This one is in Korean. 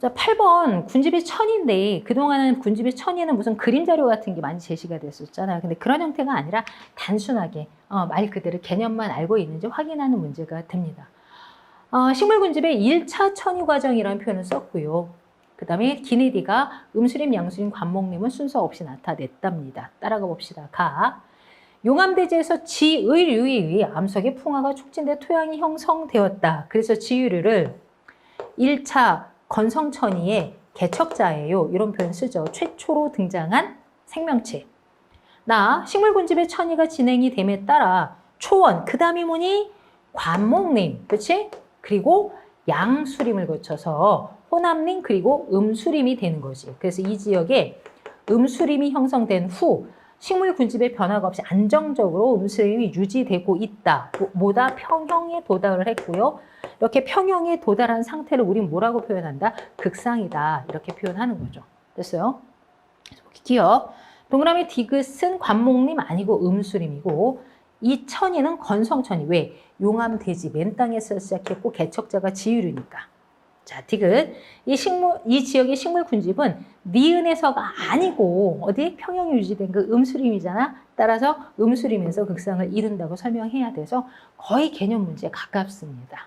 자, 8번 군집의 천인데 그동안은 군집의 천에는 무슨 그림 자료 같은 게 많이 제시가 됐었잖아요. 근데 그런 형태가 아니라 단순하게 어, 말 그대로 개념만 알고 있는지 확인하는 문제가 됩니다. 어, 식물 군집의 1차 천유 과정이라는 표현을 썼고요. 그 다음에 기네디가 음수림, 양수림, 관목림은 순서 없이 나타냈답니다. 따라가 봅시다. 가. 용암대지에서 지의류에 의해 암석의 풍화가 촉진돼 토양이 형성되었다. 그래서 지의류를 1차 건성천이의 개척자예요. 이런 표현 쓰죠. 최초로 등장한 생명체. 나 식물군집의 천이가 진행이 됨에 따라 초원, 그 다음이 뭐니? 관목림, 그치? 그리고 양수림을 거쳐서 호남림 그리고 음수림이 되는 거지. 그래서 이 지역에 음수림이 형성된 후 식물 군집의 변화가 없이 안정적으로 음수림이 유지되고 있다. 뭐- 뭐다 평형에 도달을 했고요. 이렇게 평형에 도달한 상태를 우린 뭐라고 표현한다? 극상이다. 이렇게 표현하는 거죠. 됐어요? 기억. 동그라미 디귿은 관목림 아니고 음수림이고 이 천이는 건성천이 왜? 용암돼지 맨 땅에서 시작했고 개척자가 지유류니까. 자, 디귿. 이 식물 이 지역의 식물 군집은 니은에서가 아니고 어디 평형이 유지된 그 음수림이잖아. 따라서 음수림에서 극상을 이룬다고 설명해야 돼서 거의 개념 문제에 가깝습니다.